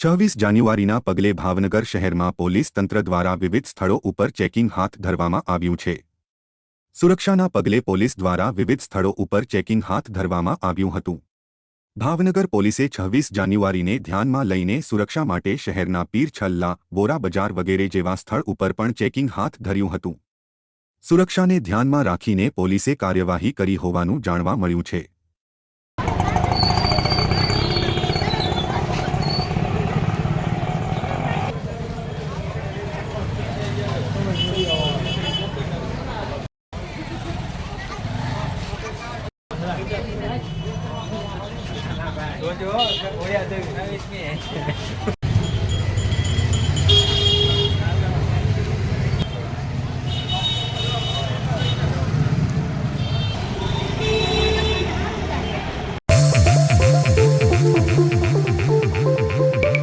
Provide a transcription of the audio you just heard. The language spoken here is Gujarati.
છવ્વીસ જાન્યુઆરીના પગલે ભાવનગર શહેરમાં પોલીસ તંત્ર દ્વારા વિવિધ સ્થળો ઉપર ચેકિંગ હાથ ધરવામાં આવ્યું છે. સુરક્ષાના પગલે પોલીસ દ્વારા વિવિધ સ્થળો ઉપર ચેકિંગ હાથ ધરવામાં આવ્યું હતું. ભાવનગર પોલીસે છવ્વીસ જાન્યુઆરીને ધ્યાનમાં લઈને સુરક્ષા માટે શહેરના પીર છલ્લા બોરા બજાર વગેરે જેવા સ્થળ ઉપર પણ ચેકિંગ હાથ ધર્યું હતું. સુરક્ષાને ધ્યાનમાં રાખીને પોલીસે કાર્યવાહી કરી હોવાનું જાણવા મળ્યું છે. જોજો ઓયા દેવી નવી